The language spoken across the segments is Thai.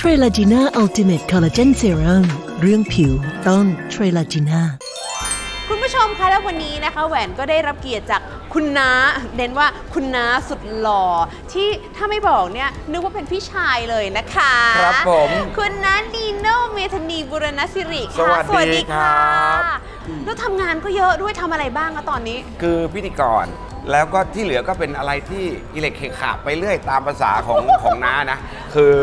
เทรลาจีน่าอัลติเมทคอลลาเจนเซรั่มเรื่องผิวต้องเทรลาจีน่าคุณผู้ชมคะและวันนี้นะคะ แหวนก็ได้รับเกียรติจากคุณน้าเน้นว่าคุณน้าสุดหล่อที่ถ้าไม่บอกเนี่ยนึกว่าเป็นพี่ชายเลยนะคะครับผม คุณน้านีโน่เมธานีบุรณศิริค่ะสวัสดีครับแล้วทำงานก็เยอะด้วยทำอะไรบ้างอะตอนนี้ คือพิธีกรแล้วก็ที่เหลือก็เป็นอะไรที่อิเล็กเคขาไปเรื่อยตามภาษาของของน้านะ คือ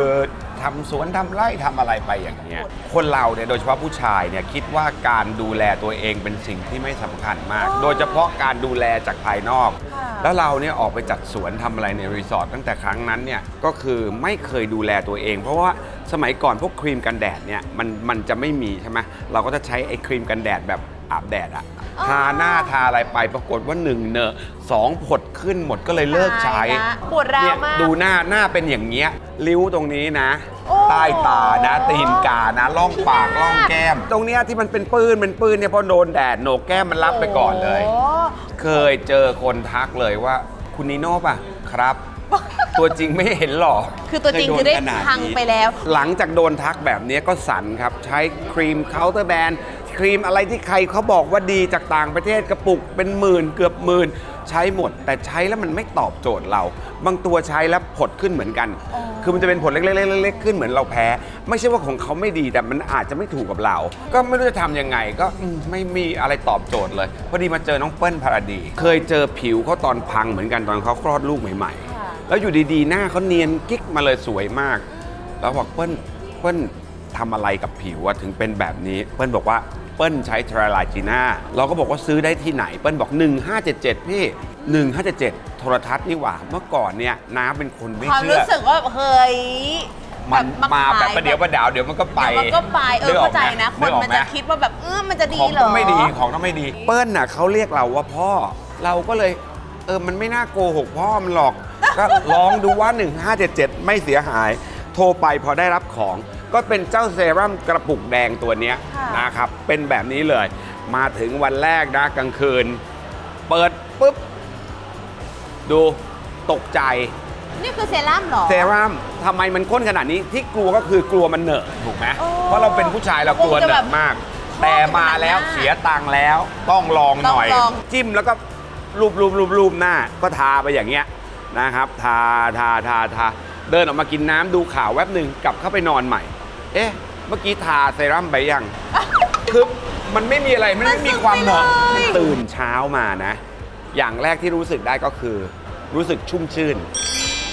ทำสวนทำไร่ทำอะไรไปอย่างเงี้ยคนเราเนี่ยโดยเฉพาะผู้ชายเนี่ยคิดว่าการดูแลตัวเองเป็นสิ่งที่ไม่สำคัญมากอ๋อโดยเฉพาะการดูแลจากภายนอก ค่ะ แล้วเราเนี่ยออกไปจัดสวนทำอะไรในรีสอร์ทตั้งแต่ครั้งนั้นเนี่ยก็คือไม่เคยดูแลตัวเอง เพราะว่าสมัยก่อนพวกครีมกันแดดเนี่ยมันมันจะไม่มีใช่ไหมเราก็จะใช้ไอ้ครีมกันแดดแบบอาบแดดอะอ๋อทาหน้าทาอะไรไปปรากฏว่าหนึ่งเนอะสองผดขึ้นหมดก็เลยเลิกใช้ตายละปวดร้าวเนี่ยมาก ดูหน้าหน้าเป็นอย่างเงี้ยริ้วตรงนี้นะโอ้ ใต้ตานะตีนกานะล่องปากล่องแก้ม ตรงเนี้ยที่มันเป็นปื้นเป็นปื้นเนี่ยเพราะโดนแดดโหนกแก้มมันรับไปก่อนเลย โอ้เคยเจอคนทักเลยว่า คุณนิโน่ป่ะครับ ตัวจริงไม่เห็นหรอก คือตัวจริงเคยโคือได้ขนาพังนี้ไปแล้ว หลังจากโดนทักแบบนี้ก็สันครับ ใช้ครีมเคาน์เตอร์แบน ครีมอะไรที่ใครเขาบอกว่าดีจากต่างประเทศกระปุกเป็นหมื่นเกือบหมื่นใช้หมด แต่ใช้แล้วมันไม่ตอบโจทย์เรา บางตัวใช้แล้วผดขึ้นเหมือนกันอ๋อคือมันจะเป็นผลเล็กๆๆๆขึ้นเหมือนเราแพ้ ไม่ใช่ว่าของเขาไม่ดีแต่มันอาจจะไม่ถูกกับเรา ก็ไม่รู้จะทำยังไงก็อืมไม่มีอะไรตอบโจทย์เลยพอดีมาเจอน้องเปิ้ลพาราดี เคยเจอผิวเขาตอนพังเหมือนกันตอนเขาคลอดลูกใหม่ ค่ะ ๆ แล้วอยู่ดีๆ หน้าเขาเนียนกิ๊กมาเลยสวยมาก แล้วบอกเปิ้ลเปิ้ลทำอะไรกับผิวอะถึงเป็นแบบนี้ เปิ้ลบอกว่า เปิ้ลใช้ทราลาจีน่าเราก็บอกว่าซื้อได้ที่ไหน เปิ้ลบอก 1577 พี่ 1577 โทรทัศน์นี่หว่า เมื่อก่อนเนี่ยน้าเป็นคนไม่ความเชื่รู้อ สึกว่าเฮ้ยมันแบบมาแบบขยประเดี๋ยวประดาวเดี๋ยวมันก็ไปเดี๋ยวมันก็ไปเออนึกกเข้าใจไหมนะ คนกออกมันไหจะคิดว่าแบบเออมันจะดีของเหรอ ต้องไม่ดีของต้องไม่ดี เปิ้ลน่ะเขาเรียกเราว่าพ่อ เราก็เลย เออมันไม่น่าโกหกพ่อมันหรอก ก็ลองดูว่า 1577 ไม่เสียหาย โทรไปพอได้รับของ ก็เป็นเจ้าเซรั่มกระปุกแดงตัวเนี้ยค่ะ นะครับ เป็นแบบนี้เลย มาถึงวันแรกนะกลางคืน เปิดปุ๊บ ดูตกใจ นี่คือเซรั่มเหรอ เซรั่มทำไมมันข้นขนาดนี้ที่กลัวก็คือกลัวมันเหนอะถูกไหมโอ้เพราะเราเป็นผู้ชายเรากลัวคงจะเหนแบอะบมากแต่มาแล้วชอบขนาดนั้นเสียตังค์แล้วต้องลองหน่อย ต้องลอง จิ้มแล้วก็รูปรูปรูปรูปหน้าก็ทาไปอย่างเงี้ยนะครับ ทาทาทาทาเดินออกมากินน้ำดูข่าวแวบหนึ่งกลับเข้าไปนอนใหม่ เอ๊ะ เมื่อกี้ทาเซรั่มไปยัง คือมันไม่มีอะไรมันไม่มีความเหนอะมันซึมไปเลยตื่นเช้ามานะ อย่างแรกที่รู้สึกได้ก็คือ รู้สึกชุ่มชื่น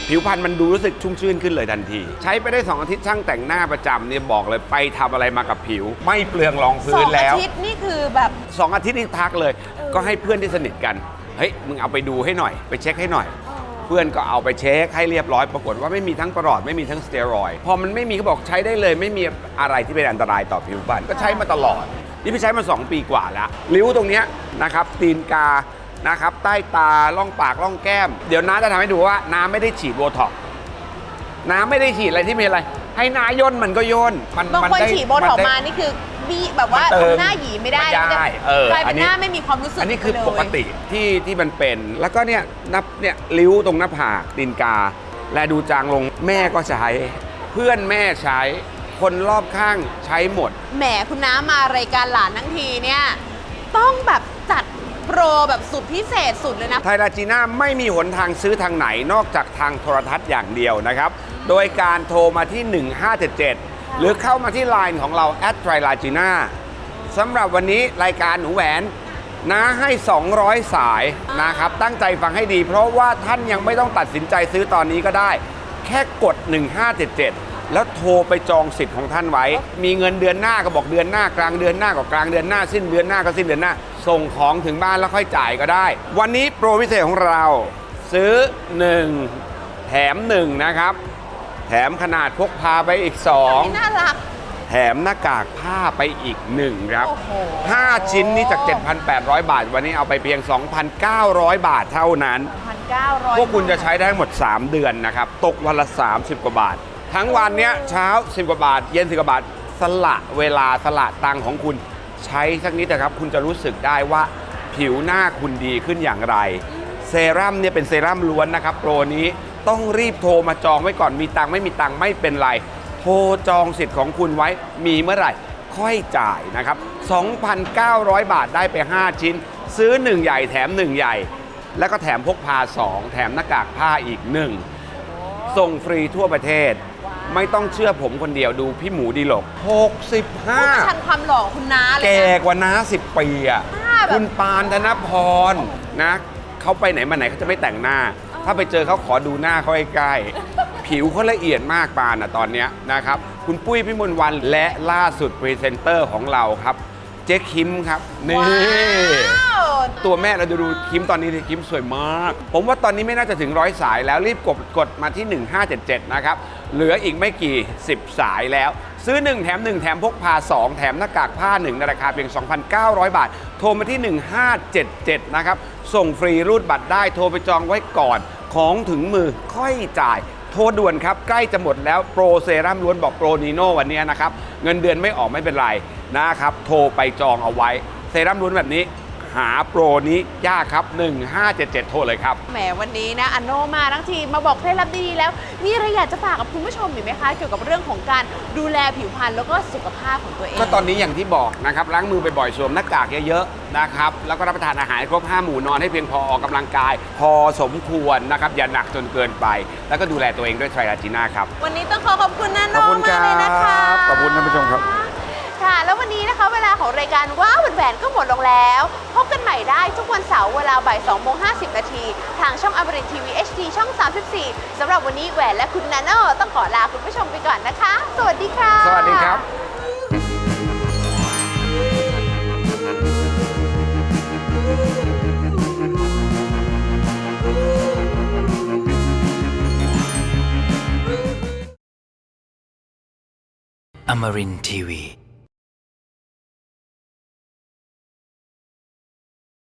ผิวพรรณมันดูรู้สึกชุ่มชื่นขึ้นเลยทันที ใช้ไปได้ 2 อาทิตย์ช่างแต่งหน้าประจำเนี่ยบอกเลยไปทำอะไรมากับผิว ไม่เปลืองรองสพื้อนงอาแล้ว ทิตย์นี่คือแบบสองอาทิตย์นี่ทักเลย ก็ให้เพื่อนที่สนิทกัน เฮ้ย มึงเอาไปดูให้หน่อย ไปเช็คให้หน่อยเพื่อนก็เอาไปเช็คให้เรียบร้อยปรากฏว่าไม่มีทั้งประหลอดไม่มีทั้งสเตียรอยด์พอมันไม่มีเขาบอกใช้ได้เลย ไม่มีอะไรที่เป็นอันตรายต่อผิวพรรณก็ใช้มาตลอด นี่พี่ใช้มา 2 ปีกว่าแล้วริ้วตรงเนี้ยนะครับตีนกานะครับใต้ตาล่องปากล่องแก้ม เดี๋ยวน้าจะทำให้ดูว่าน้าไม่ได้ฉีดโบท็อกซ์น้าไม่ได้ฉีดอะไรที่มีอะไร ให้น้าย่นมันก็ย่นมันบางมัคนได้ฉีดโบท็อกซ์นได้มานี่คือบีแบบว่ามันเติมทำหน้าหยีไม่ได้ไม่ได้เออกลายอัเป็นนนี้ หน้าไม่มีความรู้สึกอันนี้คือไปเลย ปกติที่ที่มันเป็น แล้วก็เนี่ยนับเนี่ยริ้วตรงหน้าผากตีนกา และดูจางลงแม่ก็ใช้ เพื่อนแม่ใช้ คนรอบข้างใช้หมด แหมคุณน้ามารายการหลานทั้งทีเนี่ย ต้องแบบจัดโปรแบบสุดพิเศษสุดเลยนะ ไทราจีน่าไม่มีหนทางซื้อทางไหนนอกจากทางโทรทัศน์อย่างเดียวนะครับ โดยการโทรมาที่ 1577 หรือเข้ามาที่ไลน์ของเราแอดไทราจีน่าสำหรับวันนี้รายการหนูแหวนนะให้ 200 สายนะครับ ตั้งใจฟังให้ดี เพราะว่าท่านยังไม่ต้องตัดสินใจซื้อตอนนี้ก็ได้ แค่กด 1577 แล้วโทรไปจองสิทธิ์ของท่านไว้ มีเงินเดือนหน้าก็บอกเดือนหน้ากลางเดือนหน้าก็กลางเดือนหน้า สิ้นเดือนหน้าก็สิ้นเดือนหน้า ส่งของถึงบ้านแล้วค่อยจ่ายก็ได้ วันนี้โปรพิเศษของเราซื้อ 1 แถม 1 นะครับแถมขนาดพกพาไปอีกนี่น่ารัก2แถมหน้ากากผ้าไปอีก1ครับ โอ้โห 5 ชิ้นนี้จาก 7,800 บาท วันนี้เอาไปเพียง 2,900 บาทเท่านั้นพันเก้าร้อยพวกคุณจะใช้ได้ทั้งหมด 3 เดือนนะครับ ตกวันละ 30 กว่าบาท ทั้งวันเนี้ยเช้า 10 กว่าบาท เย็น 10 กว่าบาท สละเวลาสละตังค์ของคุณใช้สักนิดนะครับ คุณจะรู้สึกได้ว่าผิวหน้าคุณดีขึ้นอย่างไร เซรั่มเนี่ยเป็นเซรั่มล้วนนะครับ โปรนี้ ต้องรีบโทรมาจองไว้ก่อนมีตังค์ไม่มีตังค์ไม่เป็นไรโทโทรจองสิทธิ์ของคุณไว้มีเมื่อไหร่ ค่อยจ่ายนะครับ 2,900 บาทได้ไป 5 ชิ้น ซื้อ 1 ใหญ่แถม 1 ใหญ่ แล้วก็แถมพกพา 2 แถมหน้ากากผ้าอีก 1 ส่งฟรีทั่วประเทศ ไม่ต้องเชื่อผมคนเดียวดูพี่หมูดีหลกผู้ประชัน65 ความหล่อของคุณน้าเลยแก่นะ กว่าน้า10 ปีอะหน้าแบบ คุณปานธนพรนะเขาไปไหนมาไหนเขาจะไม่แต่งหน้า ถ้าไปเจอเขาขอดูหน้าเขาใกล้ๆผิวเขาละเอียดมากปานอะตอนเนี้ยนะครับ คุณปุ้ยพิมลวันและล่าสุดพรีเซนเตอร์ของเราครับ เจ๊คิมครับ นี่ ว้าวตัวแม่เราดูดูคิมตอนนี้ดิคิมสวยมาก ผมว่าตอนนี้ไม่น่าจะถึงร้อยสายแล้วรีบกดกดมาที่ 1577 นะครับ เหลืออีกไม่กี่ 10 สายแล้ว ซื้อ 1 แถม 1 แถมพกพา 2 แถมหน้ากากผ้า 1 ในราคาเพียง 2,900 บาท โทรมาที่ 1577 นะครับ ส่งฟรีรูดบัตรได้โทรไปจองไว้ก่อน ของถึงมือค่อยจ่าย โทรด่วนครับ ใกล้จะหมดแล้วโปรเซรั่มล้วนบอกโปรนีโน่วันนี้นะครับ เงินเดือนไม่ออกไม่เป็นไรนะครับ โทรไปจองเอาไว้ เซรั่มล้วนแบบนี้ หาโปรนี้ยากครับ 1577 โทรเลยครับ แหมวันนี้นะอันโนมาทั้งทีมาบอกเคล็ดลับดีๆแล้วมีอะไรอยากจะฝากกับคุณผู้ชมอีกไหมคะ เกี่ยวกับเรื่องของการดูแลผิวพรรณแล้วก็สุขภาพของตัวเอง ก็ตอนนี้อย่างที่บอกนะครับล้างมือบ่อยๆสวมหน้ากากเยอะๆนะครับแล้วก็รับประทานอาหารให้ครบ 5 หมู่นอนให้เพียงพอออกกำลังกาย พอสมควรนะครับอย่าหนักจนเกินไป แล้วก็ดูแลตัวเองด้วยไทรลาจีน่าครับ วันนี้ต้องขอขอบคุณนันโนขอบคุณมากเลยนะคะครับขอบคุณท่านผู้ชมครับ ค่ะ แล้ววันนี้นะคะเวลาของรายการว้าวแหวนๆก็หมดลงแล้ว พบกันใหม่ได้ทุกวันเสาร์เวลาบ่าย2โมง50 นาที ทางช่องอมรินทีวี HD ช่อง 34 สำหรับวันนี้แหวนและคุณนันโนต้องขอลาคุณผู้ชมไปก่อนนะคะ สวัสดีค่ะ สวัสดีครับ Amarin Tiwi.